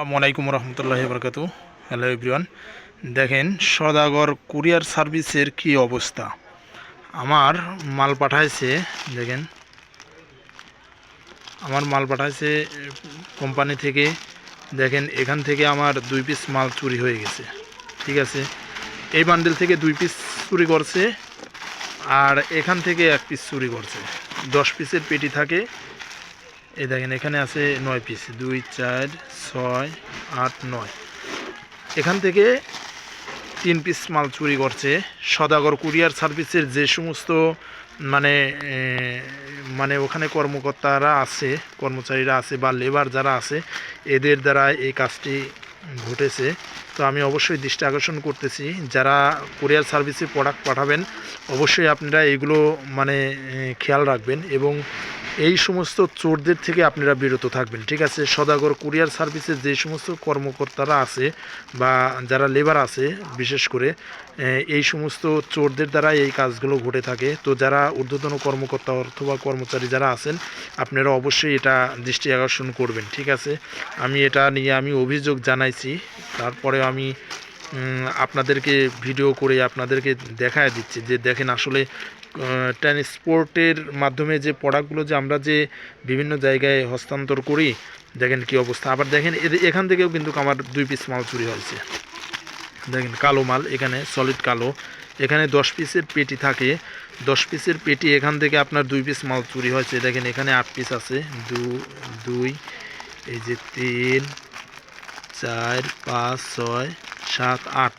আসসালামু আলাইকুম রহমতুল্লাহ বরকাত হ্যালো এভরিওয়ান, দেখেন সদাগর কুরিয়ার সার্ভিসের কি অবস্থা। আমার মাল পাঠাইছে, দেখেন, আমার মাল পাঠাইছে কোম্পানি থেকে, দেখেন, এখান থেকে আমার দুই পিস মাল চুরি হয়ে গেছে, ঠিক আছে? এই বান্ডেল থেকে দুই পিস চুরি করছে, আর এখান থেকে এক পিস চুরি করছে। দশ পিসের পেটি থাকে এই দেখেন, এখানে আছে নয় পিস দুই, চার, ছয়, আট, নয়। এখান থেকে তিন পিস মাল চুরি করছে। সদাগর কুরিয়ার সার্ভিসের যে সমস্ত মানে মানে ওখানে কর্মকর্তারা আছে, কর্মচারীরা আছে বা লেবার যারা আছে, এদের দ্বারা এই কাজটি ঘটেছে। তো আমি অবশ্যই দৃষ্টি আকর্ষণ করতেছি। যারা কুরিয়ার সার্ভিসে প্রোডাক্ট পাঠাবেন, অবশ্যই আপনারা এগুলো মানে খেয়াল রাখবেন এবং এই সমস্ত চোরদের থেকে আপনারা বিরত থাকবেন, ঠিক আছে? সদাগর কুরিয়ার সার্ভিসের যে সমস্ত কর্মকর্তারা আছে বা যারা লেবার আছে, বিশেষ করে এই সমস্ত চোরদের দ্বারা এই কাজগুলো ঘটে থাকে। তো যারা ঊর্ধ্বতন কর্মকর্তা অথবা কর্মচারী যারা আছেন, আপনারা অবশ্যই এটা দৃষ্টি আকর্ষণ করবেন, ঠিক আছে? আমি এটা নিয়ে আমি অভিযোগ জানাইছি তারপরে আমি আপনাদেরকে ভিডিও করে আপনাদেরকে দেখায় দিচ্ছি যে দেখেন আসলে ট্রান্সপোর্টের মাধ্যমে যে প্রোডাক্টগুলো যে আমরা যে বিভিন্ন জায়গায় হস্তান্তর করি, দেখেন কি অবস্থা। আবার দেখেন এখান থেকেও কিন্তু আমার দুই পিস মাল চুরি হয়েছে। দেখেন, কালো মাল, এখানে সলিড কালো। এখানে দশ পিসের পেটি থাকে। দশ পিসের পেটি, এখান থেকে আপনার দুই পিস মাল চুরি হয়েছে। দেখেন, এখানে আট পিস আছে। দু, দুই, এই যে তিন, চার, পাঁচ, ছয় সাত, আট।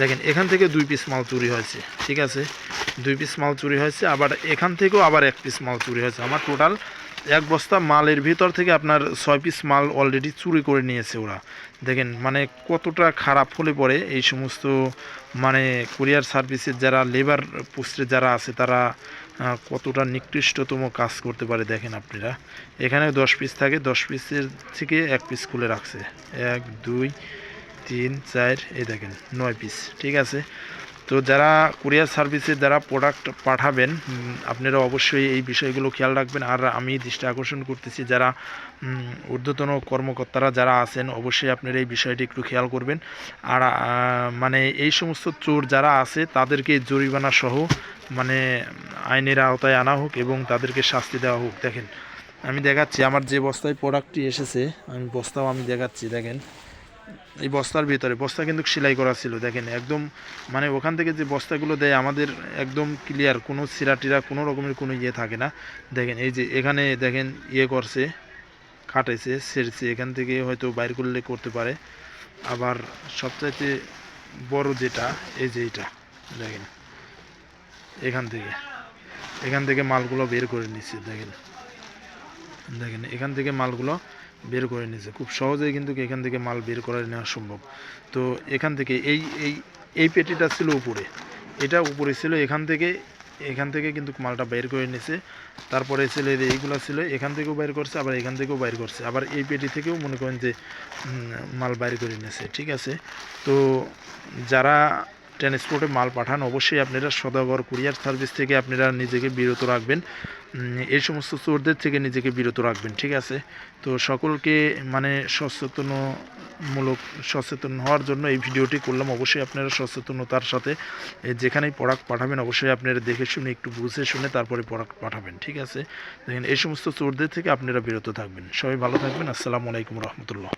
দেখেন, এখান থেকে দুই পিস মাল চুরি হয়েছে, ঠিক আছে? দুই পিস মাল চুরি হয়েছে, আবার এখান থেকেও আবার এক পিস মাল চুরি হয়েছে। আমার টোটাল এক বস্তা মালের ভিতর থেকে আপনার ছয় পিস মাল অলরেডি চুরি করে নিয়েছে ওরা। দেখেন মানে কতটা খারাপ হলে পরে এই সমস্ত মানে কুরিয়ার সার্ভিসের যারা লেবার পোস্টে যারা আছে, তারা কতটা নিকৃষ্টতম কাজ করতে পারে দেখেন আপনারা। এখানে দশ পিস থাকে, দশ পিসের থেকে এক পিস খুলে রাখছে। এক, দুই তিন, চার, এই দেখেন, নয় পিস ঠিক আছে? তো যারা কুরিয়ার সার্ভিসে যারা প্রোডাক্ট পাঠাবেন আপনারা অবশ্যই এই বিষয়গুলো খেয়াল রাখবেন। আর আমি দৃষ্টি আকর্ষণ করতেছি যারা ঊর্ধ্বতন কর্মকর্তারা যারা আছেন, অবশ্যই আপনারা এই বিষয়টি একটু খেয়াল করবেন। আর মানে এই সমস্ত চোর যারা আছে, তাদেরকে জরিমানা সহ মানে আইনের আওতায় আনা হোক এবং তাদেরকে শাস্তি দেওয়া হোক। দেখেন, আমি দেখাচ্ছি, আমার যে বস্তায় প্রোডাক্টটি এসেছে, আমি বস্তাও আমি দেখাচ্ছি, দেখেন। এই বস্তার ভিতরে। বস্তা কিন্তু সেলাই করা ছিল, দেখেন, একদম মানে ওখান থেকে যে বস্তাগুলো দেয়, আমাদের একদম ক্লিয়ার কোনো সিরাটিরা কোনো রকমের কোনো ইয়ে থাকে না। দেখেন, এই যে এখানে, দেখেন ইয়ে করছে কাটেছে সেরছে, এখান থেকে হয়তো বাইর করলে করতে পারে। আবার সবচাইতে বড় যেটা, এই যে এটা, দেখেন, এখান থেকে এখান থেকে মালগুলো বের করে নিচ্ছে, দেখেন দেখেন, এখান থেকে মালগুলো বের করে নিয়েছে। খুব সহজেই কিন্তু এখান থেকে মাল বের করে নেওয়া সম্ভব। তো এখান থেকে এই এই এই পেটিটা ছিল উপরে। এটা উপরে ছিল, এখান থেকে এখান থেকে কিন্তু মালটা বের করে নিয়েছে। তারপরে ছিল এই এইগুলো ছিল, এখান থেকেও বাইর করছে, আবার এখান থেকেও বাইর করছে। আবার এই পেটি থেকেও মনে করেন যে মাল বাইর করে নিয়েছে, ঠিক আছে? তো যারা ট্রান্সপোর্টে মাল পাঠান, অবশ্যই আপনারা সদাগর কুরিয়ার সার্ভিস থেকে আপনারা নিজেকে বিরত রাখবেন। এই সমস্ত চোরদের থেকে নিজেকে বিরত রাখবেন, ঠিক আছে? তো সকলকে মানে সচেতনমূলক, সচেতন হওয়ার জন্য এই ভিডিওটি করলাম। অবশ্যই আপনারা সচেতনতার সাথে যেখানেই প্রোডাক্ট পাঠাবেন, অবশ্যই আপনারা দেখে শুনে, একটু বুঝে শুনে তারপরে প্রোডাক্ট পাঠাবেন, ঠিক আছে? দেখেন, এই সমস্ত চোরদের থেকে আপনারা বিরত থাকবেন। সবাই ভালো থাকবেন। আসসালামু আলাইকুম রহমতুল্লাহ।